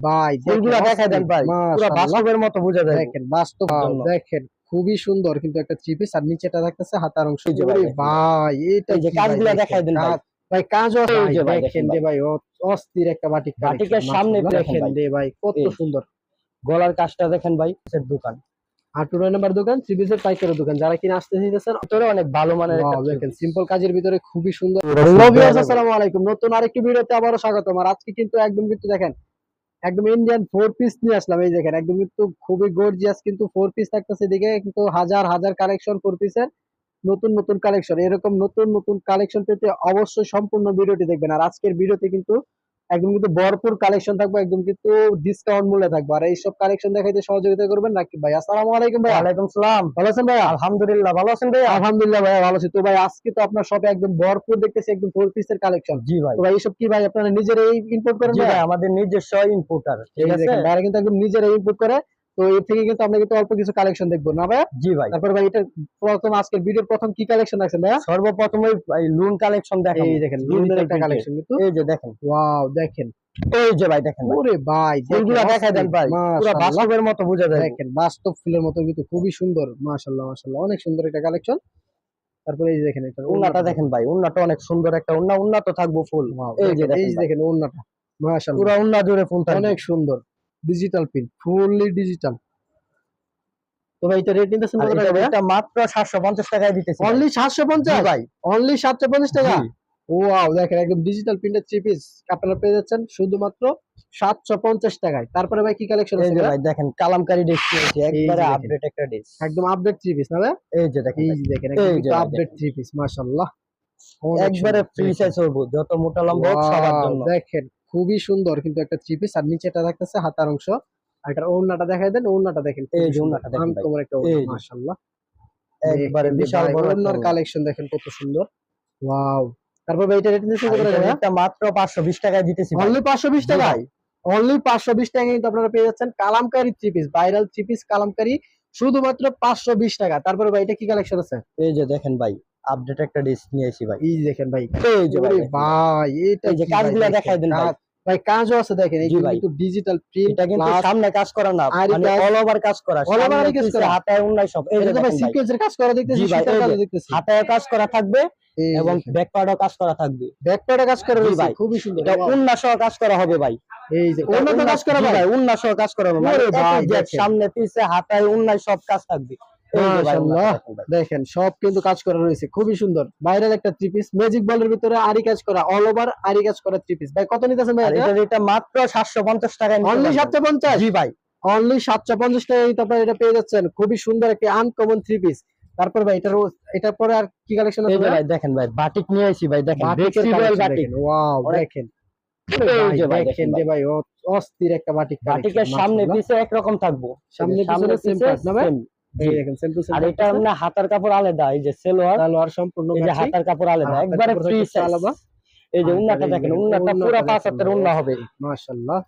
ভাই ফুলগুলা দেখাই দেন ভাই। পুরো বাস্তবের মতো বোঝা যায়। দেখেন বাস্তব দেখেন খুবই সুন্দর কিন্তু একটা থ্রি পিস আর নিচেটা থাকতেছে হাতার অংশ। ভাই এটা যে কাজগুলা দেখাই দেন ভাই। কাজ- ভাই দেখেন দে ভাই অস্থির একটা বাটিক বাটিকের সামনে দেখেন দে ভাই কত সুন্দর। গলার কাজটা দেখেন ভাই দোকান। নাম্বার দোকান থ্রি পিসের পাইকারি দোকান। যারা কিনা আসতে চাইতেছেন ভিতরে অনেক ভালো মানের দেখেন সিম্পল কাজের ভিতরে খুবই সুন্দর। আসসালামু আলাইকুম। নতুন আরেকটি ভিডিওতে আবারও স্বাগতম। আর আজকে কিন্তু একদম কিন্তু দেখেন একদম ইন্ডিয়ান ফোর পিস নিয়ে আসলাম, এই দেখেন, একদম কিন্তু খুবই গর্জিয়াস কিন্তু ফোর পিস থাকতেছে এদিকে, কিন্তু হাজার হাজার কালেকশন ফোর পিসের নতুন নতুন কালেকশন এরকম নতুন নতুন কালেকশন পেতে অবশ্যই সম্পূর্ণ ভিডিওটি দেখবেন। আর আজকের ভিডিওতে কিন্তু একদম কিন্তু ভরপুর কালেকশন থাকবে একদম কিন্তু ডিসকাউন্ট মূল্যে থাকবে। আর এইসব কালেকশন দেখাইতে সহযোগিতা করবেন নাকি ভাই? আসসালামু আলাইকুম ভাই ওয়ালাইকুম সালাম। ভালো আছেন ভাই আলহামদুলিল্লাহ ভালো আছেন ভাই আলহামদুলিল্লাহ ভাই ভালো আছি। তো ভাই আজকে তো আপনার শপে একদম ভরপুর দেখতেছি একদম ফোর পিসের কালেকশন জি ভাই। তো ভাই এইসব কি ভাই আপনারা নিজেরাই ইম্পোর্ট করেন ভাই ভাই আমাদের নিজস্ব ইম্পোর্টার ঠিক আছে? ভাই কিন্তু একদম নিজেরাই ইম্পোর্ট করে। তো এর থেকে কিন্তু আমরা কিন্তু অল্প কিছু কালেকশন দেখব না ভাই জি ভাই। তারপর ভাই এটা প্রথম আজকের ভিডিওর প্রথম কি কালেকশন রাখছেন ভাইয়া? সর্বপ্রথমে ভাই লুন কালেকশন দেখেন এই দেখেন লুনের একটা কালেকশন কিন্তু। এই যে দেখেন। ওয়াও দেখেন। এই যে ভাই দেখেন ওরে ভাই ফুলগুলা দেখাই দেন ভাই। পুরো বাস্তবের মতো বোঝা যায়। দেখেন বাস্তব ফুলের মতো কিন্তু খুবই সুন্দর মাশাআল্লাহ মাশাআল্লাহ। অনেক সুন্দর একটা কালেকশন তারপরে এই যে দেখেন এটা উন্নাটা দেখেন ভাই উন্নাটা অনেক সুন্দর একটা উন্না উন্নত থাকব ফুল। এই যে দেখেন ভাই। ওন্নাটা মাশাআল্লাহ। পুরো উন্না জুড়ে ফুল অনেক সুন্দর। ডিজিটাল পিন ফুললি ডিজিটাল তো ভাই এটা রেট নিতেছেন কত টাকা রেটটা মাত্র 750 টাকায় দিতেছি অনলি জি 750 ভাই অনলি 750 টাকা। ওয়াও দেখেন একদম ডিজিটাল প্রিন্টের থ্রি পিস আপনারা পেয়ে যাচ্ছেন শুধুমাত্র 750 টাকায়। তারপরে ভাই কি কালেকশন আছে ভাই? দেখেন কালামকারী ডিশ নিয়েছি একবারে আপডেট একটা ডিশ একদম আপডেট থ্রি পিস না ভাই? এই যে দেখেন এই যে দেখেন ভাই আপডেট থ্রি পিস মাশাআল্লাহ। একবারে ফ্রি সাইজ হব যত মোটা লম্বা সবার জন্য। দেখেন খুবই সুন্দর কিন্তু একটা থ্রি পিস আর নিচেটা থাকতেছে হাতার অংশ। আর এটার ওড়নাটা দেখাই দেন ওড়নাটা দেখেন এই যে ওড়নাটা দেখেন তোমার একটা ওড়না মাশাআল্লাহ। একবারে বিশাল বড় ওড়নার কালেকশন দেখেন কত সুন্দর। ওয়াও। তারপর ভাই এটা রেট নিচ্ছে কত টাকা? রেটটা মাত্র 520 টাকায় দিতেছি। অনলি পাঁচশো বিশ জি টাকা ভাই। অনলি পাঁচশো বিশ টাকা কিন্তু আপনারা পেয়ে যাচ্ছেন kalamkari three piece viral three piece kalamkari শুধুমাত্র পাঁচশো বিশ টাকা। তারপরে ভাই এটা কি কালেকশন আছে? এই যে দেখেন ভাই আপডেট একটা ডিশ নিয়েছি ভাই এই দেখেন ভাই এই যে ভাই ভাই এটা যে কাজগুলা? দেখাই দেন ভাই। ভাই কাজও আছে দেখেন ভাই। কিন্তু ডিজিটাল প্রিন্ট এটা কিন্তু সামনে কাজ করা না মানে অল ওভার কাজ করা over সামনে কাজ করা। হাতায় উন্নয় সব এই যে ভাই সিকোয়েন্সের কাজ করা দেখতেছি জি ভাই, সুতার এই যে। দেখতেছি হাতায় কাজ করা থাকবে এই এবং দেখেন। ব্যাক পার্টও কাজ করা থাকবে ব্যাক পার্টে কাজ করা রয়েছে ভাই। খুবই সুন্দর এটা. উন্না সহ কাজ করা হবে ভাই এই যে উন্না- কাজ করা ভাই উন্না সহ কাজ করা হবে মানে ভাই, সামনে পিছে হাতায় উন্নায় সব কাজ থাকবে দেখেন সব কিন্তু কাজ করা রয়েছে খুবই সুন্দর। বাইরের একটা থ্রি পিস ম্যাজিক বলের ভিতরে আরি কাজ করা অল ওভার আরি কাজ করা থ্রি পিস ভাই কত নিতেছেন ভাই আর এটা? মাত্র 750 টাকায় নিতে অনলি পারবেন। সাতশো পঞ্চাশ? জি ভাই। অনলি সাতশো পঞ্চাশ টাকা কিন্তু আপনারা এটা পেয়ে যাচ্ছেন। খুবই সুন্দর একটা আনকমন থ্রি পিস তারপর ভাই এটা এটার পরে আর কি কালেকশন আছে ভাই? দেখেন ভাই বাটিক নিয়ে আইছি ভাই দেখেন ফেস্টিভ্যাল বাটিক ওয়াও দেখেন। যে ভাই। অস্থির একটা বাটিক বাটিকের সামনে পিছে একরকম থাকব। সামনে পিছে part না ভাই? আর এটা আমরা হাতার কাপড় আলাদা এই যে সেলোয়ার। সালোয়ার সম্পূর্ণ এই যে হাতার কাপড় আলাদা একবারে ফ্রি আলাদা। এই যে উন্নাটা দেখেন দেখেন, উন্নাটা পুরো পাঁচ হাতের উন্না হবে। মাশাআল্লাহ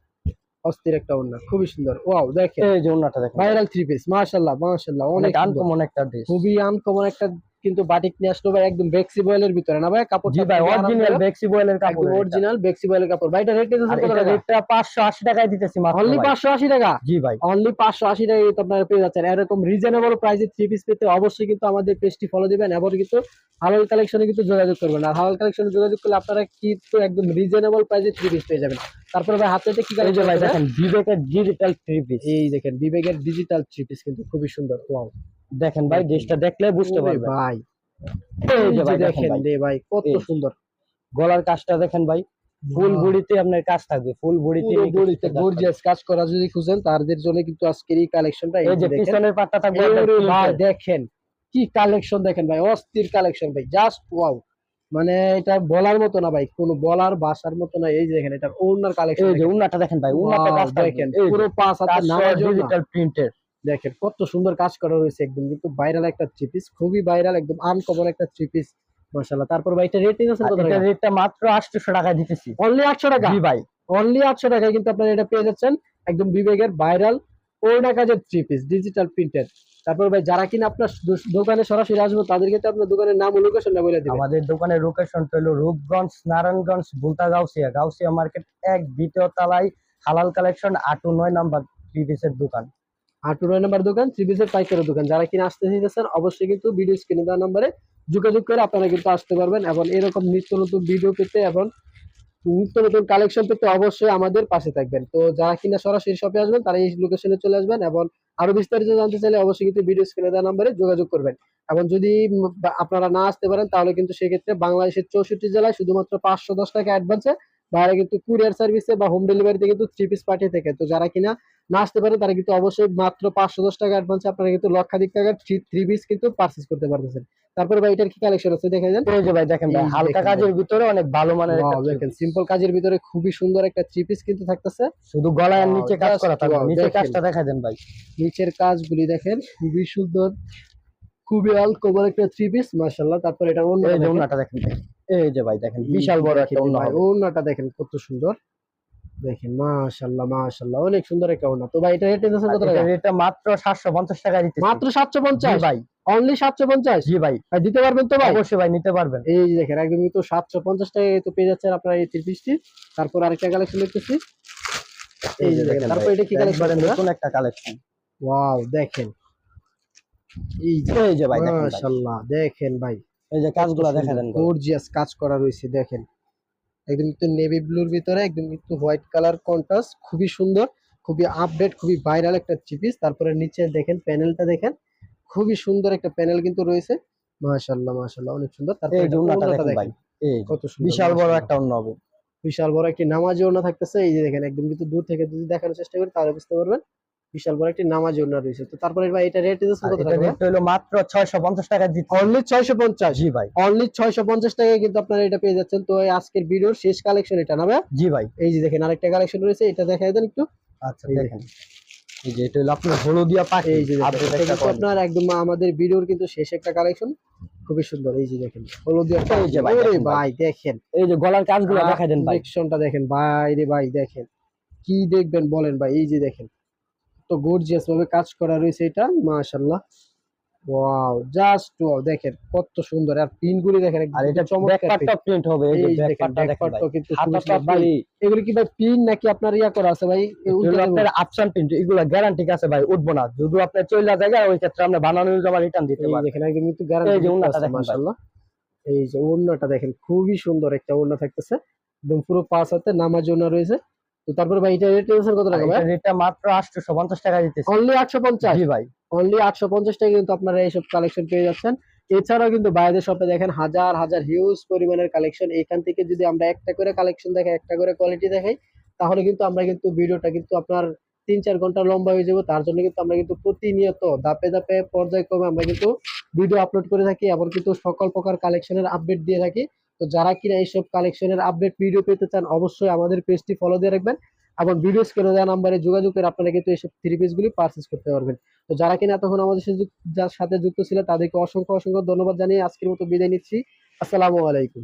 অস্থির একটা খুবই সুন্দর। ওয়াও দেখেন। এই যে দেখেন। ভাইরাল থ্রি পিস মাশাআল্লাহ মাশাআল্লাহ অনেক অনেক আনকমন একটা ড্রেস খুবই আনকমন একটা কিন্তু বাটিক নিয়ে আসলো ভাই একদম ফ্লেক্সিবলের ভিতরে না ভাই? কাপড় জি ভাই অরিজিনাল বেক্সি বয়েলের কাপড় অরিজিনাল ফ্লেক্সিবলের কাপড়। ভাই এটা রেট আর কত এটা টাকা? রেটটা 580 টাকায় দিতেছি মাত্র অনলি ভাই। 580 টাকা? জি ভাই। অনলি 580 টাকায় কিন্তু আপনারা পেয়ে যাচ্ছেন। এরকম রিজনেবল প্রাইসে থ্রি পিস পেতে অবশ্যই কিন্তু আমাদের পেজটি ফলো দিবেন এবং কিন্তু হালাল কালেকশনে কিন্তু যোগাযোগ করবেন। আর হালাল কালেকশনে যোগাযোগ করলে আপনারা কিন্তু একদম রিজনেবল প্রাইসে থ্রি পিস পেয়ে যাবেন। তারপরে ভাই হাতে কি এই যে কালেকশন ভাই দেখেন বিবেকের ডিজিটাল থ্রি পিস এই দেখেন বিবেকের ডিজিটাল থ্রি পিস কিন্তু খুবই সুন্দর। ওয়াও দেখেন ভাই ড্রেসটা দেখলে বুঝতে পারবেন। ভাই। এই যে ভাই দেখেন দে ভাই। কত সুন্দর। গলার কাজটা দেখেন ভাই ফুল। বডিতে আপনার কাজ থাকবে ফুল বডিতে বডিতে গর্জিয়াস কাজ করা যদি খুঁজেন তাদের জন্য কিন্তু আজকের এই কালেকশনটা এই যে পিছনের পাটটা থাকবে ভাই দেখেন কি কালেকশন দেখেন ভাই অস্থির কালেকশন ভাই জাস্ট ওয়াও মানে এটা বলার মতো না ভাই কোনো বলার ভাষার মতো না এই যে দেখেন এটা ওনার কালেকশন এই যে উন্নাটা দেখেন ভাই উন্নাটা কাজ দেখেন পুরো পাঁচ হাতে ডিজিটাল প্রিন্টের দেখেন কত সুন্দর কাজ করা রয়েছে একদম কিন্তু ভাইরাল একটা থ্রি পিস খুবই ভাইরাল একদম আনকমন একটা থ্রি পিস মাশাআল্লাহ। তারপর ভাই এটা রেটিং আছে কত এটা টাকা? রেটটা মাত্র 800 টাকা দিতেছি। অনলি 800 টাকা? জি ভাই। অনলি আটশো টাকায় কিন্তু আপনারা এটা পেয়ে যাচ্ছেন একদম বিবেকের ভাইরাল ওড়না কাজের থ্রি পিস ডিজিটাল প্রিন্টেড তারপর ভাই যারা কিনা আপনার দোকানে সরাসরি আসবে তাদেরকে তো আপনার দোকানের নাম ও লোকেশনটা বলে দিবেন আমাদের দোকানের লোকেশনটা হলো রূপগঞ্জ নারায়ণগঞ্জ বুলতা গাউসিয়া। গাউসিয়া মার্কেট এক দ্বিতীয় তলায় হালাল কালেকশন আট নয় নাম্বার থ্রি পিসের দোকান। আট নয় নাম্বার দোকান থ্রি পিসের পাইকারি দোকান। যারা কিনা আসতে চাইতেছেন, অবশ্যই কিন্তু ভিডিও স্ক্রিনে দেওয়া নাম্বারে যোগাযোগ করে আপনারা কিন্তু আসতে পারবেন এবং এরকম নিত্য নতুন ভিডিও পেতে এবং নিত্য নতুন কালেকশন পেতে অবশ্যই আমাদের পাশে থাকবেন। তো যারা কিনা সরাসরি শপে আসবেন, তারা এই লোকেশনে চলে আসবেন এবং আরও বিস্তারিত জানতে চাইলে অবশ্যই কিন্তু ভিডিও স্ক্রিনে দেওয়া নাম্বারে যোগাযোগ করবেন। এবং যদি আপনারা না আসতে পারেন, তাহলে কিন্তু সেক্ষেত্রে বাংলাদেশের চৌষট্টি জেলায় শুধুমাত্র পাঁচশো দশ টাকা অ্যাডভান্সে বাইরে কিন্তু কুরিয়ার সার্ভিসে বা হোম ডেলিভারিতে কিন্তু থ্রি পিস পাঠিয়ে থাকে। তো যারা কিনা না আসতে পারে তারা কিন্তু অবশ্যই মাত্র পাঁচশো দশ টাকা অ্যাডভান্সে আপনারা কিন্তু লক্ষাধিক টাকার থ্রি পিস কিন্তু পারচেস করতে পারতেছেন। তারপরে ভাই এটার কি কালেকশন আছে দেখে যান এই যে ভাই দেখেন ভাই হালকা কাজের ভিতরে অনেক ভালো মানের একটা দেখেন সিম্পল কাজের ভিতরে খুবই সুন্দর একটা থ্রি পিস কিন্তু থাকতেছে। শুধু গলায় আর নিচে কাজ করা থাকবে wow, নিচে কাজটা দেখা দেন ভাই। নিচের কাজগুলি দেখেন খুবই সুন্দর খুবই আলকোবল একটা থ্রি পিস মাশাআল্লাহ তারপর এটা অন্য দেখেন ভাই। এই যে ভাই দেখেন বিশাল বড় একটা ওন্না হবে। ওন্নাটা দেখেন কত সুন্দর। দেখেন মাশাআল্লাহ মাশাআল্লাহ অনেক সুন্দর একটা ওন্না তো ভাই এটা রেট দিতেছেন কত টাকা? রেটটা মাত্র সাতশো পঞ্চাশ টাকা দিতে মাত্র সাতশো জি পঞ্চাশ ভাই। অনলি সাতশো পঞ্চাশ? জি ভাই। ভাই দিতে পারবেন তো ভাই? অবশ্যই ভাই নিতে পারবেন। এই যে দেখেন একদম কিন্তু সাতশো পঞ্চাশ টাকায় তো পেয়ে যাচ্ছেন আপনার এই থ্রি পিসটি তারপর আরেকটা কালেকশন দেখতেছি। এই যে দেখেন তারপর এটা কি কালেকশন নতুন একটা কালেকশন ওয়াও দেখেন। এই যে ভাই দেখেন ভাই। মাশাআল্লাহ দেখেন ভাই। এই যে কাজগুলো দেখা দেন গর্জিয়াস কাজ করা রয়েছে দেখেন। একদম কিন্তু নেভি ব্লুর ভিতরে একদম কিন্তু হোয়াইট কালার কন্ট্রাস্ট খুবই সুন্দর খুবই আপডেট খুবই ভাইরাল একটা চিপিস তারপরে নিচে দেখেন প্যানেলটা দেখেন খুবই সুন্দর একটা প্যানেল কিন্তু রয়েছে। মাশাআল্লাহ মাশাআল্লাহ অনেক সুন্দর। তারপরে দেখেন ভাই এই কত সুন্দর বিশাল বড় একটা অন্য হবে। বিশাল বড় একটি নামাজি ওড়না থাকতেছে। এই যে দেখেন একদম কিন্তু দূর থেকে যদি দেখানোর চেষ্টা করি তাহলে বুঝতে পারবেন। বিশাল বড় একটি নামাজ ওড়না রয়েছে। তো তারপরে ভাই এটা রেট দিতেছেন কত টাকা রেট হলো মাত্র ছয়শো পঞ্চাশ টাকা দিতে অনলি ছয়শো পঞ্চাশ? জি ভাই। অনলি ছয়শো পঞ্চাশ টাকায় কিন্তু আপনারা এটা পেয়ে যাচ্ছেন। তো এই আজকের ভিডিওর শেষ কালেকশন এটা না ভাই? জি ভাই। এই যে দেখেন আরেকটা কালেকশন রয়েছে এটা দেখাই দেন একটু। আচ্ছা দেখেন। এই যে এটা হলো আপনার হলুদিয়া পাখি। এই যে। আপনার একদম আমাদের ভিডিওর কিন্তু শেষ একটা কালেকশন খুবই সুন্দর। এই যে দেখেন হলুদিয়া এই যে ভাই, ভাই। দেখেন। এই যে গলার কাজগুলো দেখা দেন ভাই। কালেকশনটা দেখেন ভাই রে ভাই দেখেন। কি দেখবেন বলেন ভাই এই যে দেখেন। গর্জিয়াস ভাবে কাজ করা রয়েছে এটা মাশাআল্লাহ। ওয়াও জাস্ট ওয়াও দেখেন কত সুন্দর আর পিনগুলি দেখেন আর এটা চমৎকার প্রিন্ট হবে এই যে এই যে ব্যাক দেখেন পার্টটা ব্যাক দেখেন ভাই। কিন্তু এগুলি কি ভাই পিন নাকি আপনার ইয়া করা আছে ভাই? আপনার প্রিন্ট এগুলো গ্যারান্টি আছে ভাই উঠবো না। যদি আপনার চইলা জায়গা ওই ক্ষেত্রে আপনি বানানো জমা রিটার্ন দিতে পারবেন দেখেন একদম কিন্তু এই যে দেখেন মাশাআল্লাহ। এই যে দেখেন খুবই সুন্দর একটা ওড়না থাকতেছে। একদম পুরো পাঁচ হাতে নামাজ ওড়না রয়েছে। তো তারপর ভাই এটা রেট দিয়েছেন কত টাকা ভাই? রেটটা মাত্র 850 টাকা দিতেছি। অনলি আটশো পঞ্চাশ জি ভাই। অনলি আটশো পঞ্চাশ টাকা কিন্তু আপনারা এইসব কালেকশন পেয়ে যাচ্ছেন। এছাড়াও কিন্তু বাইরের শপে দেখেন হাজার হাজার হিউজ পরিমাণের কালেকশন এখান থেকে যদি আমরা একটা করে কালেকশন দেখাই একটা করে কোয়ালিটি দেখাই তাহলে কিন্তু আমরা কিন্তু ভিডিওটা কিন্তু আপনার তিন চার ঘণ্টা লম্বা হয়ে যাবে। তার জন্য কিন্তু আমরা কিন্তু প্রতিনিয়ত ধাপে ধাপে পর্যায়ক্রমে আমরা কিন্তু ভিডিও আপলোড করে থাকি এবং কিন্তু সকল প্রকার কালেকশনের আপডেট দিয়ে থাকি। তো যারা কিনা এইসব কালেকশনের আপডেট ভিডিও পেতে চান, অবশ্যই আমাদের পেজটি ফলো দিয়ে রাখবেন এবং ভিডিও স্ক্রিনে দেওয়া নাম্বারে যোগাযোগ করে আপনারা কিন্তু এইসব থ্রি পিসগুলি পারচেস করতে পারবেন। তো যারা কিনা তখন আমাদের যার সাথে যুক্ত ছিল তাদেরকে অসংখ্য অসংখ্য ধন্যবাদ জানিয়ে আজকের মতো বিদায় নিচ্ছি। আসসালামু আলাইকুম।